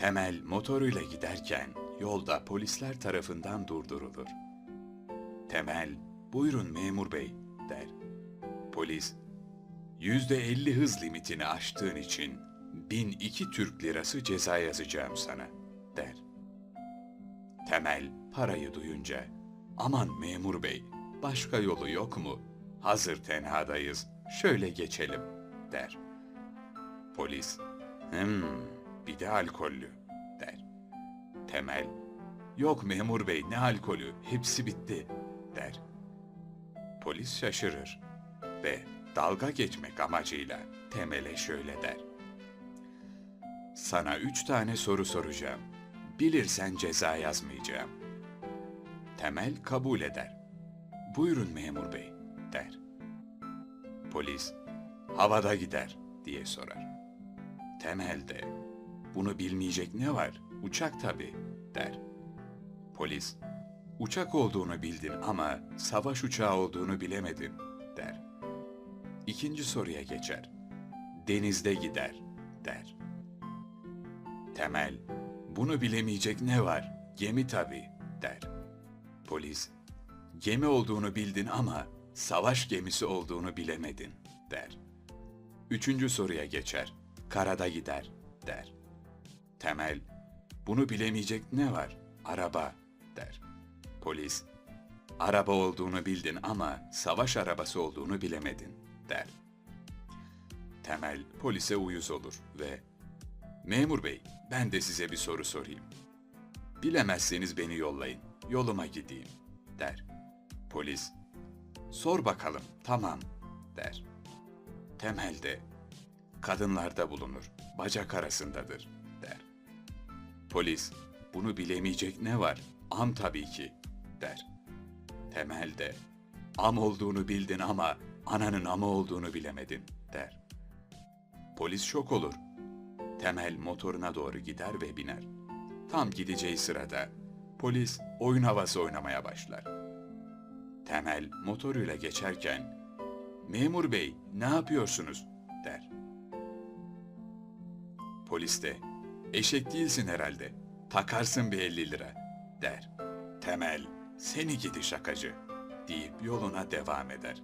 Temel motoruyla giderken yolda polisler tarafından durdurulur. Temel, buyurun memur bey der. Polis, yüzde elli hız limitini aştığın için 1002 Türk lirası ceza yazacağım sana der. Temel parayı duyunca aman memur bey başka yolu yok mu? Hazır tenhadayız şöyle geçelim der. Polis hmm bir de alkollü der. Temel yok memur bey ne alkolü hepsi bitti der. Polis şaşırır ve dalga geçmek amacıyla Temel'e şöyle der. Sana üç tane soru soracağım. Bilirsen ceza yazmayacağım. Temel kabul eder. Buyurun memur bey, der. Polis, havada gider, diye sorar. Temel de, bunu bilmeyecek ne var, uçak tabii, der. Polis, uçak olduğunu bildin ama savaş uçağı olduğunu bilemedin, der. İkinci soruya geçer. Denizde gider, der. Temel, bunu bilemeyecek ne var? Gemi tabii, der. Polis, gemi olduğunu bildin ama savaş gemisi olduğunu bilemedin, der. Üçüncü soruya geçer. Karada gider, der. Temel, bunu bilemeyecek ne var? Araba, der. Polis, araba olduğunu bildin ama savaş arabası olduğunu bilemedin, der. Temel polise uyuz olur ve Memur bey, ben de size bir soru sorayım. Bilemezseniz beni yollayın, yoluma gideyim, der. Polis, sor bakalım, tamam, der. Temelde, kadınlarda bulunur, bacak arasındadır. Polis, bunu bilemeyecek ne var? Am tabii ki, der. Temelde, am olduğunu bildin ama ananın ama olduğunu bilemedin, der. Polis şok olur. Temel motoruna doğru gider ve biner. Tam gideceği sırada polis oyun havası oynamaya başlar. Temel motoruyla geçerken "Memur bey, ne yapıyorsunuz?" der. Polis de "Eşek değilsin herhalde. Takarsın bir 50 lira." der. Temel "Seni gidi şakacı." deyip yoluna devam eder.